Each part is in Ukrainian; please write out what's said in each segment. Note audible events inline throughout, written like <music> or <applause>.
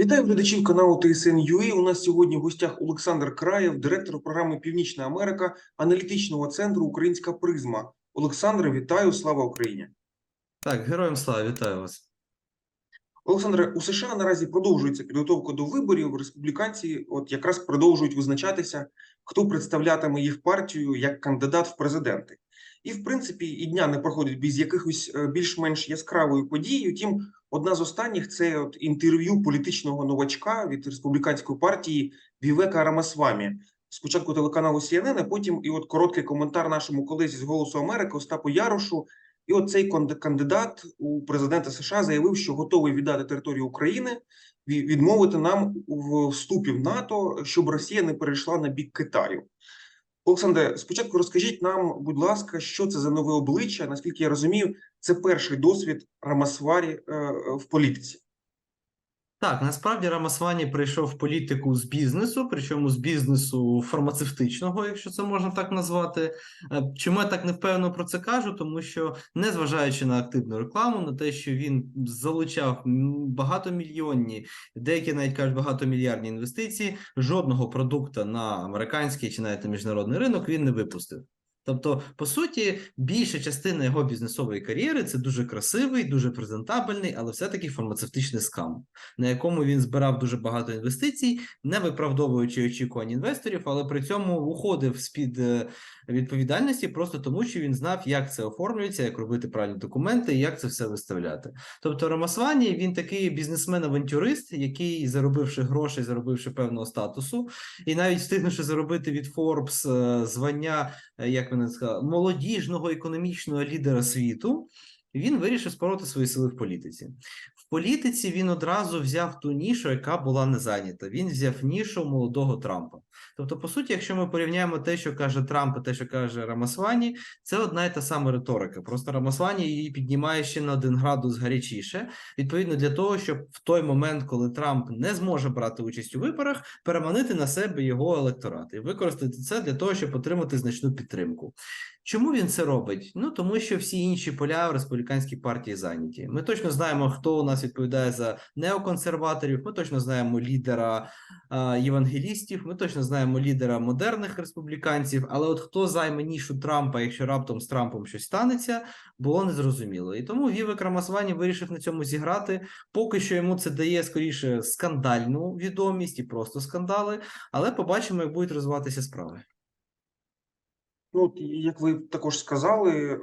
Вітаю глядачів каналу ТСН.UA. У нас сьогодні в гостях Олександр Краєв, директор програми Північна Америка аналітичного центру Українська Призма. Олександре, вітаю! Слава Україні! Так, героям слава, вітаю вас. Олександре, у США наразі продовжується підготовка до виборів. Республіканці от якраз продовжують визначатися, хто представлятиме їх партію як кандидат в президенти. І в принципі і дня не проходить без якихось е, більш-менш яскравої події. Втім, одна з останніх це от інтерв'ю політичного новачка від республіканської партії Вівека Рамасвамі. Спочатку телеканалу CNN, а потім і от короткий коментар нашому колезі з Голосу Америки Остапу Ярошу. І от цей кандидат у президента США заявив, що готовий віддати територію України, ві- відмовити нам в вступі в НАТО, щоб Росія не перейшла на бік Китаю. Олександре, спочатку розкажіть нам, будь ласка, що це за нове обличчя? Наскільки я розумію, це перший досвід Рамасварі е, в політиці. Так, насправді Рамасвані прийшов в політику з бізнесу, причому з бізнесу фармацевтичного, якщо це можна так назвати. Е, Чому я так не впевнено про це кажу? Тому що, незважаючи на активну рекламу, на те, що він залучав багатомільйонні, деякі навіть кажуть багатомільярдні інвестиції, жодного продукту на американський чи навіть на міжнародний ринок він не випустив. Тобто, по суті, більша частина його бізнесової кар'єри це дуже красивий, дуже презентабельний, але все-таки фармацевтичний скам, на якому він збирав дуже багато інвестицій, не виправдовуючи очікувань інвесторів, але при цьому уходив з-під е, відповідальності просто тому, що він знав, як це оформлюється, як робити правильні документи і як це все виставляти. Тобто, Рамасвані він такий бізнесмен-авантюрист, який, заробивши грошей, заробивши певного статусу, і навіть встигнувши заробити від Forbes е, звання е, як вони сказали, молодіжного економічного лідера світу, він вирішив спороти свої сили в політиці. В політиці він одразу взяв ту нішу, яка була не зайнята. Він взяв нішу молодого Трампа. Тобто, по суті, якщо ми порівняємо те, що каже Трамп, і те, що каже Рамасвані, це одна і та сама риторика. Просто Рамасвані її піднімає ще на один градус гарячіше. Відповідно, для того, щоб в той момент, коли Трамп не зможе брати участь у виборах, переманити на себе його електорат і використати це для того, щоб отримати значну підтримку. Чому він це робить? Ну тому що всі інші поля в республіканській партії зайняті. Ми точно знаємо, хто у нас відповідає за неоконсерваторів. Ми точно знаємо лідера євангелістів. Ми точно знаємо лідера модерних республіканців. Але от хто займе нішу Трампа, якщо раптом з Трампом щось станеться, було незрозуміло. І тому Вівек Рамасвані вирішив на цьому зіграти. Поки що йому це дає скоріше скандальну відомість і просто скандали. Але побачимо, як будуть розвиватися справи. Ну, от, як ви також сказали, е,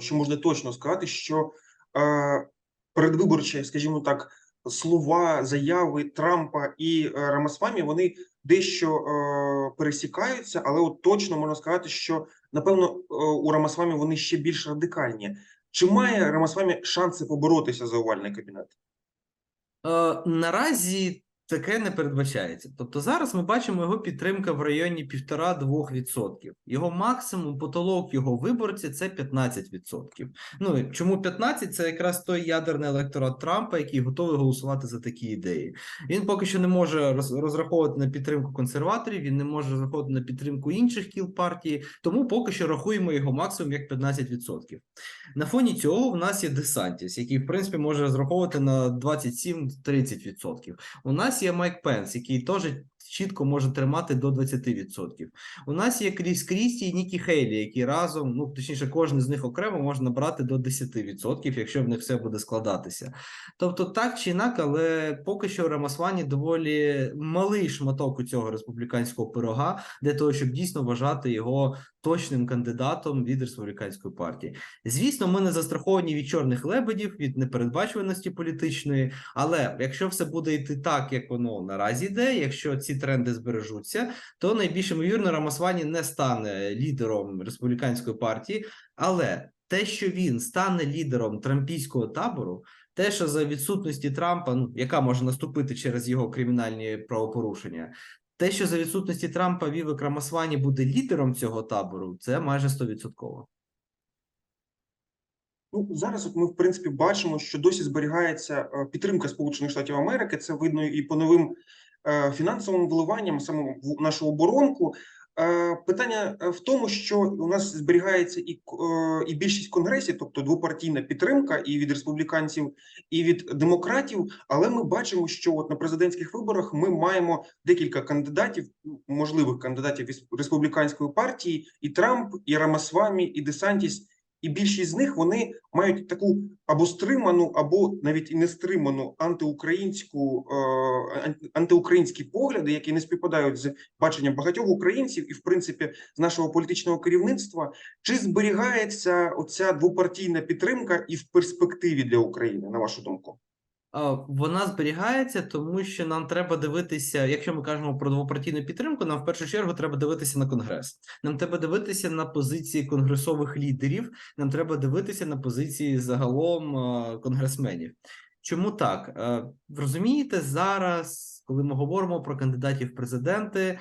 що можна точно сказати, що е, скажімо так, слова, заяви Трампа і е, Рамасвамі, вони дещо е, пересікаються, але от точно можна сказати, що напевно е, у Рамасвамі вони ще більш радикальні. Чи має Рамасвамі шанси поборотися за овальний кабінет? Е, наразі таке не передбачається. Тобто зараз ми бачимо його підтримка в районі 1,5-2%. Його максимум, потолок його виборці це 15%. Ну чому 15? Це якраз той ядерний електорат Трампа, який готовий голосувати за такі ідеї. Він поки що не може розраховувати на підтримку консерваторів, він не може розраховувати на підтримку інших кіл партії, тому поки що рахуємо його максимум як 15%. На фоні цього в нас є Десантіс, який в принципі може розраховувати на 27-30%. У нас є Майк Пенс, який теж чітко може тримати до 20%. У нас є Кріс Крісті і Нікі Хейлі, які разом, ну точніше, кожен з них окремо може набрати до 10%, якщо в них все буде складатися. Тобто, так чи інак, але поки що Рамасвані доволі малий шматок у цього республіканського пирога для того, щоб дійсно вважати його точним кандидатом від республіканської партії. Звісно, ми не застраховані від чорних лебедів, від непередбачуваності політичної. Але якщо все буде йти так, як воно наразі йде, якщо ці тренди збережуться, то найбільш ймовірно Рамасвані не стане лідером республіканської партії. Але те, що він стане лідером трампійського табору, те, що за відсутності Трампа, ну яка може наступити через його кримінальні правопорушення, те, що за відсутності Трампа Вівек Рамасвані буде лідером цього табору, це майже 100%. Ну зараз, от ми в принципі бачимо, що досі зберігається е, підтримка Сполучених Штатів Америки. Це видно і по новим фінансовим вливанням, саме в нашу оборонку. Е, Питання е, в тому, що у нас зберігається і, е, і більшість конгресів, тобто двопартійна підтримка і від республіканців, і від демократів. Але ми бачимо, що от на президентських виборах ми маємо декілька кандидатів, можливих кандидатів із республіканської партії, і Трамп, і Рамасвамі, і Десантіс. І більшість з них вони мають таку або стриману, або навіть і не стриману антиукраїнську е, антиукраїнські погляди, які не співпадають з баченням багатьох українців, і в принципі з нашого політичного керівництва. Чи зберігається оця двопартійна підтримка і в перспективі для України, на вашу думку? Вона зберігається, тому що нам треба дивитися, якщо ми кажемо про двопартійну підтримку, нам в першу чергу треба дивитися на конгрес. Нам треба дивитися на позиції конгресових лідерів. Нам треба дивитися на позиції загалом конгресменів. Чому так? Е, Розумієте, зараз, коли ми говоримо про кандидатів в президенти,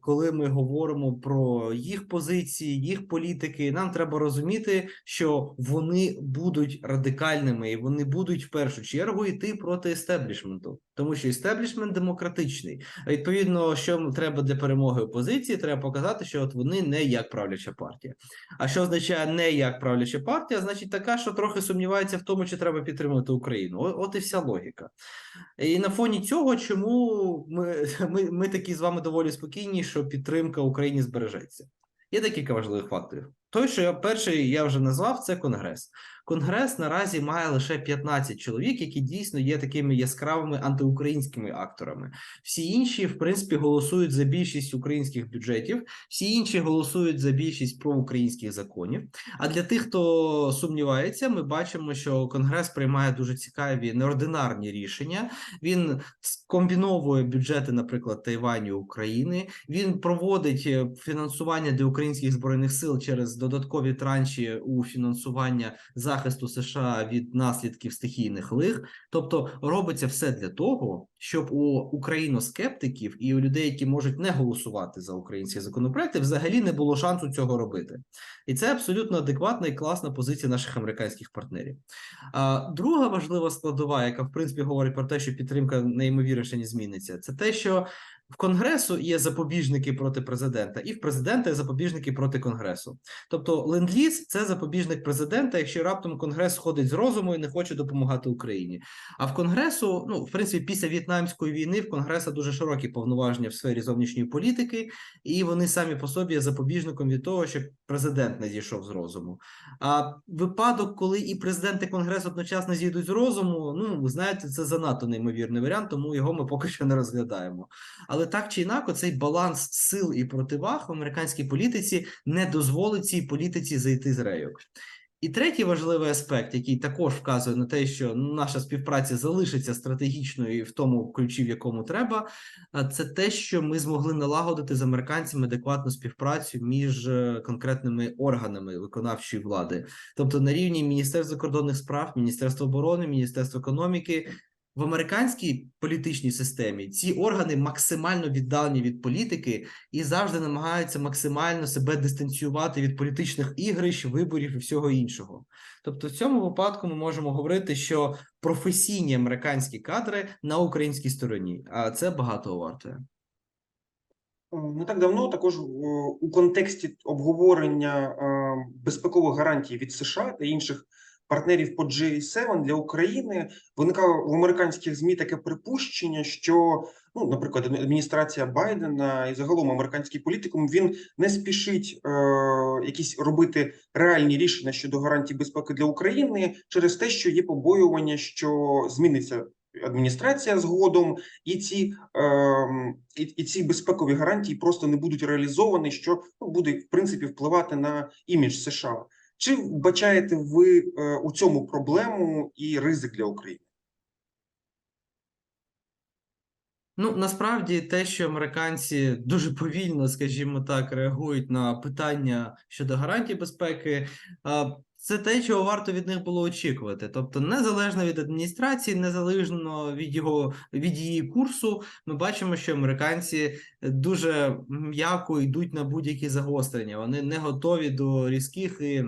коли ми говоримо про їх позиції, їх політики, нам треба розуміти, що вони будуть радикальними і вони будуть в першу чергу йти проти естеблішменту, тому що естеблішмент демократичний. Відповідно, що треба для перемоги опозиції, треба показати, що от вони не як правляча партія. А що означає не як правляча партія? Значить, така, що трохи сумнівається в тому, чи треба підтримати Україну. От і вся логіка. І на фоні цього, чому ми, <laughs> ми, ми такі з вами доволі спокійні, що підтримка Україні збережеться. Є декілька важливих факторів. Той, що я перший я вже назвав, це Конгрес. Конгрес наразі має лише 15 чоловік, які дійсно є такими яскравими антиукраїнськими акторами. Всі інші, в принципі, голосують за більшість українських бюджетів, всі інші голосують за більшість проукраїнських законів. А для тих, хто сумнівається, ми бачимо, що Конгрес приймає дуже цікаві неординарні рішення. Він скомбіновує бюджети, наприклад, Тайваню України. Він проводить е, фінансування для українських збройних сил через додаткові транші у фінансування захисту США від наслідків стихійних лих. Тобто робиться все для того, щоб у україноскептиків і у людей, які можуть не голосувати за українські законопроекти, взагалі не було шансу цього робити. І це абсолютно адекватна і класна позиція наших американських партнерів. А друга важлива складова, яка в принципі говорить про те, що підтримка неймовірніше не зміниться, це те, що в Конгресу є запобіжники проти президента, і в президента є запобіжники проти Конгресу. Тобто, ленд-ліз – це запобіжник президента, якщо раптом Конгрес сходить з розуму і не хоче допомагати Україні. А в Конгресу, ну в принципі, після в'єтнамської війни в Конгреса дуже широкі повноваження в сфері зовнішньої політики, і вони самі по собі є запобіжником від того, щоб президент не зійшов з розуму. А випадок, коли і президент і конгрес одночасно зійдуть з розуму, ну ви знаєте, це занадто неймовірний варіант, тому його ми поки що не розглядаємо. Але так чи інакше, цей баланс сил і противаг в американській політиці не дозволить цій політиці зайти з рейок. І третій важливий аспект, який також вказує на те, що наша співпраця залишиться стратегічною в тому ключі, в якому треба, це те, що ми змогли налагодити з американцями адекватну співпрацю між е, конкретними органами виконавчої влади, тобто на рівні Міністерства закордонних справ, Міністерства оборони, Міністерства економіки. В американській політичній системі ці органи максимально віддалені від політики і завжди намагаються максимально себе дистанціювати від політичних ігрищ, виборів і всього іншого. Тобто, в цьому випадку ми можемо говорити, що професійні американські кадри на українській стороні, а це багато вартує. Е, Не так давно також е, у контексті обговорення е, безпекових гарантій від США та інших партнерів по G7 для України виникало в американських змі таке припущення, що ну, наприклад, адміністрація Байдена і загалом американський політикум він не спішить е, якісь робити реальні рішення щодо гарантій безпеки для України через те, що є побоювання, що зміниться адміністрація згодом, і ці, е, і, і ці безпекові гарантії просто не будуть реалізовані, що ну, буде в принципі впливати на імідж США. Чи вбачаєте ви е, у цьому проблему і ризик для України? Ну насправді те, що американці дуже повільно, скажімо так, реагують на питання щодо гарантій безпеки, це те, чого варто від них було очікувати. Тобто, незалежно від адміністрації, незалежно від його від її курсу, ми бачимо, що американці дуже м'яко йдуть на будь-які загострення. Вони не готові до різких і.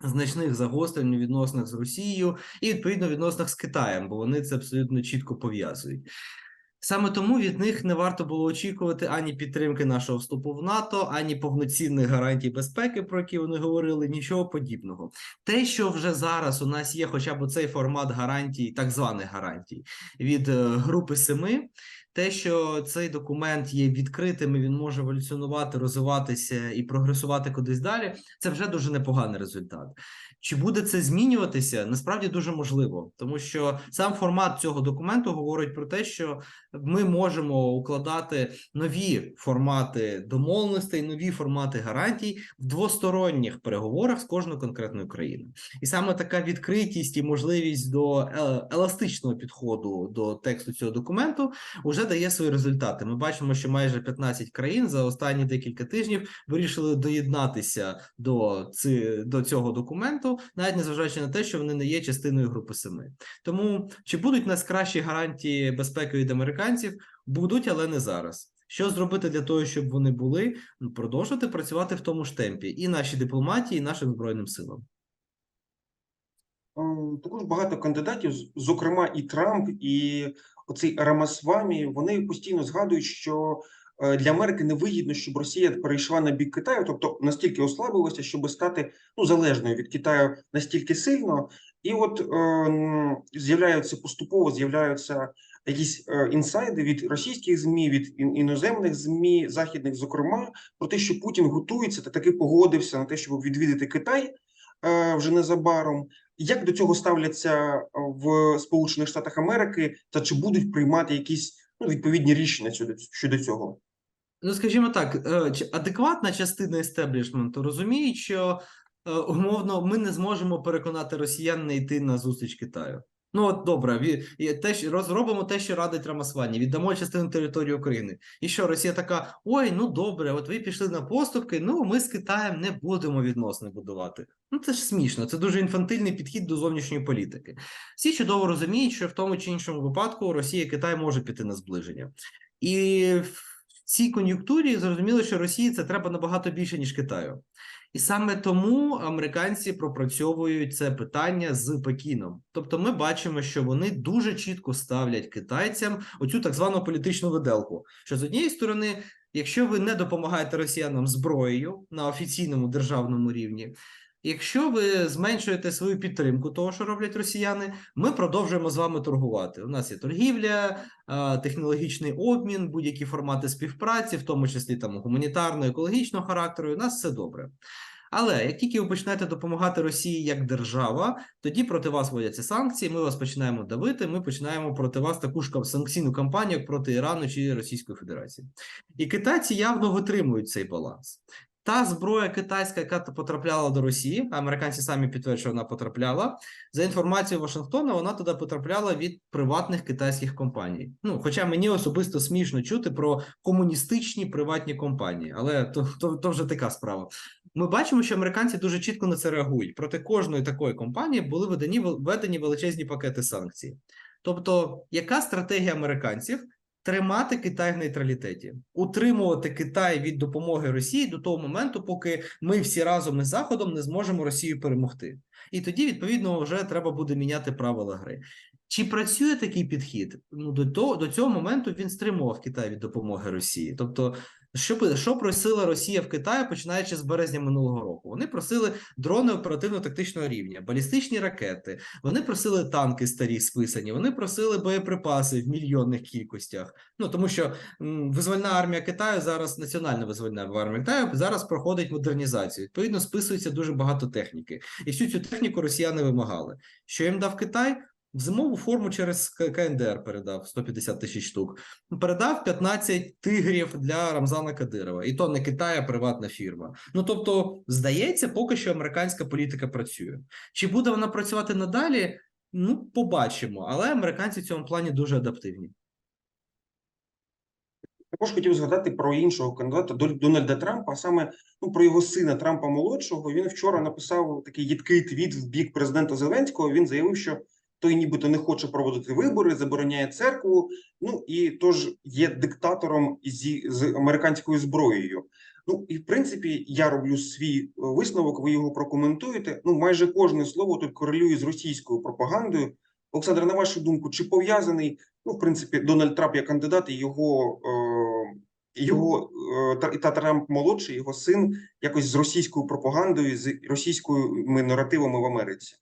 Значних загострень у відносинах з Росією і відповідно відносинах з Китаєм, бо вони це абсолютно чітко пов'язують. Саме тому від них не варто було очікувати ані підтримки нашого вступу в НАТО, ані повноцінних гарантій безпеки, про які вони говорили, нічого подібного. Те, що вже зараз у нас є, хоча б цей формат гарантій, так званих гарантій від е, групи семи. Те, що цей документ є відкритим, і він може еволюціонувати, розвиватися і прогресувати кудись далі, це вже дуже непоганий результат. Чи буде це змінюватися? Насправді дуже можливо, тому що сам формат цього документу говорить про те, що ми можемо укладати нові формати домовленостей, нові формати гарантій в двосторонніх переговорах з кожною конкретною країною. І саме така відкритість і можливість до е, еластичного підходу до тексту цього документу вже дає свої результати. Ми бачимо, що майже 15 країн за останні декілька тижнів вирішили доєднатися до, ци, до цього документу, навіть незважаючи на те, що вони не є частиною групи семи. Тому чи будуть у нас кращі гарантії безпеки від американців? Будуть, але не зараз. Що зробити для того, щоб вони були? Продовжувати працювати в тому ж темпі і нашій дипломатії, і нашим збройним силам. Е, Також багато кандидатів, зокрема і Трамп, і оцей Рамасвамі, вони постійно згадують, що е, для Америки невигідно, щоб Росія перейшла на бік Китаю, тобто настільки ослабилася, щоб стати ну залежною від Китаю настільки сильно, і от е, з'являються поступово з'являються якісь е, інсайди від російських змі, від іноземних змі, західних, зокрема, про те, що Путін готується та таки погодився на те, щоб відвідати Китай е, вже незабаром. Як до цього ставляться е, в Сполучених Штатах Америки, та чи будуть приймати якісь ну, відповідні рішення щодо, цього? Ну, скажімо так, адекватна частина істеблішменту розуміє, що умовно ми не зможемо переконати росіян не йти на зустріч Китаю. Ну от добре, те, що розробимо те, що радить Рамасвані, віддамо частину території України. І що Росія така: ой, ну добре, от ви пішли на поступки. Ну ми з Китаєм не будемо відносини будувати. Ну це ж смішно. Це дуже інфантильний підхід до зовнішньої політики. Всі чудово розуміють, що в тому чи іншому випадку Росія і Китай може піти на зближення. І в цій кон'юнктурі зрозуміло, що Росії це треба набагато більше, ніж Китаю. І саме тому американці пропрацьовують це питання з Пекіном. Тобто, ми бачимо, що вони дуже чітко ставлять китайцям оцю так звану політичну виделку. Що з однієї сторони, якщо ви не допомагаєте росіянам зброєю на офіційному державному рівні. Якщо ви зменшуєте свою підтримку того, що роблять росіяни, ми продовжуємо з вами торгувати. У нас є торгівля, технологічний обмін, будь-які формати співпраці, в тому числі там гуманітарного, екологічного характеру. У нас все добре. Але як тільки ви починаєте допомагати Росії як держава, тоді проти вас вводяться санкції. Ми вас починаємо давити. Ми починаємо проти вас таку ж санкційну кампанію як проти Ірану чи Російської Федерації. І китайці явно витримують цей баланс. Та зброя китайська, яка потрапляла до Росії, американці самі підтверджують, що вона потрапляла. За інформацією Вашингтона, вона туди потрапляла від приватних китайських компаній. Ну, хоча мені особисто смішно чути про комуністичні приватні компанії, але то, то, то вже така справа. Ми бачимо, що американці дуже чітко на це реагують. Проти кожної такої компанії були введені, введені величезні пакети санкцій. Тобто, яка стратегія американців? Тримати Китай в нейтралітеті, утримувати Китай від допомоги Росії до того моменту, поки ми всі разом із Заходом не зможемо Росію перемогти. І тоді, відповідно, вже треба буде міняти правила гри. Чи працює такий підхід? Ну до того до цього моменту він стримував Китай від допомоги Росії. Тобто, що що просила Росія в Китаї, починаючи з березня минулого року? Вони просили дрони оперативно-тактичного рівня, балістичні ракети. Вони просили танки старі списані. Вони просили боєприпаси в мільйонних кількостях. Ну тому що м, визвольна армія Китаю зараз національна визвольна армія Китаю зараз проходить модернізацію. Відповідно, списується дуже багато техніки, і всю цю техніку росіяни вимагали. Що їм дав Китай? В зимову форму через КНДР передав 150 тисяч штук. Передав 15 тигрів для Рамзана Кадирова, і то не Китай, а приватна фірма. Ну тобто, здається, поки що американська політика працює. Чи буде вона працювати надалі? Ну, побачимо. Але американці в цьому плані дуже адаптивні. Також хотів згадати про іншого кандидата Дон- Дональда Трампа, а саме ну про його сина Трампа молодшого. Він вчора написав такий їдкий твіт в бік президента Зеленського. Він заявив, що той нібито не хоче проводити вибори, забороняє церкву. Ну і тож є диктатором зі з американською зброєю. Ну і в принципі я роблю свій е, висновок. Ви його прокоментуєте. Ну майже кожне слово тут корелює з російською пропагандою. Олександр, на вашу думку, чи пов'язаний, ну, в принципі, Дональд Трамп як кандидат і його, е, його е, та, Трамп молодший, його син, якось з російською пропагандою, з російськими наративами в Америці?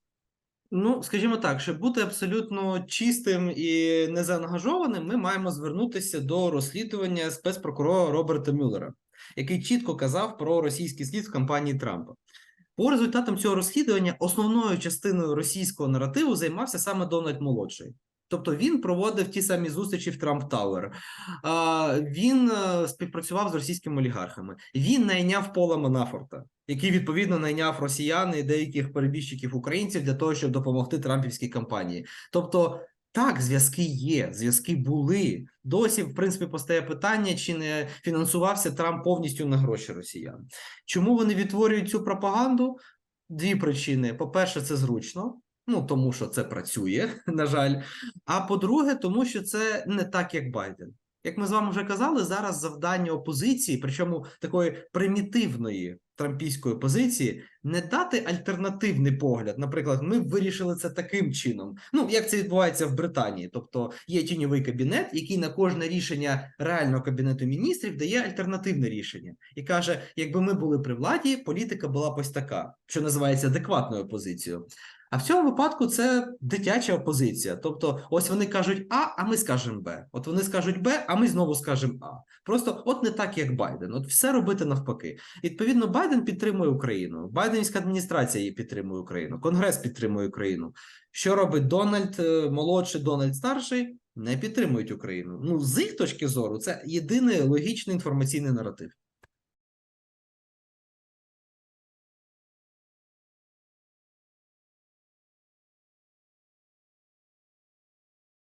Ну, скажімо так, щоб бути абсолютно чистим і незаангажованим, ми маємо звернутися до розслідування спецпрокурора Роберта Мюллера, який чітко казав про російський слід в кампанії Трампа. По результатам цього розслідування основною частиною російського наративу займався саме Дональд Молодший. Тобто він проводив ті самі зустрічі в Трамп Тауер. Він е, співпрацював з російськими олігархами. Він найняв Пола Манафорта, який відповідно найняв росіян і деяких перебіжчиків українців для того, щоб допомогти Трампівській кампанії. Тобто, так, зв'язки є, зв'язки були. Досі, в принципі, постає питання, чи не фінансувався Трамп повністю на гроші росіян. Чому вони відтворюють цю пропаганду? Дві причини: по-перше, це зручно. Ну, тому що це працює, <laughs> на жаль. А по-друге, тому що це не так, як Байден. Як ми з вами вже казали, зараз завдання опозиції, причому такої примітивної трампійської позиції, не дати альтернативний погляд. Наприклад, ми вирішили це таким чином. Ну як це відбувається в Британії. Тобто є тіньовий кабінет, який на кожне рішення реального кабінету міністрів дає альтернативне рішення і каже: якби ми були при владі, політика була б ось така, що називається адекватною позицією. А в цьому випадку це дитяча опозиція. Тобто, ось вони кажуть А, а ми скажемо Б. От вони скажуть Б, а ми знову скажемо А. Просто от не так, як Байден. От все робити навпаки. Відповідно, Байден підтримує Україну. Байденська адміністрація її підтримує Україну. Конгрес підтримує Україну. Що робить Дональд е, молодший, Дональд старший? Не підтримують Україну. Ну з їх точки зору, це єдиний логічний інформаційний наратив.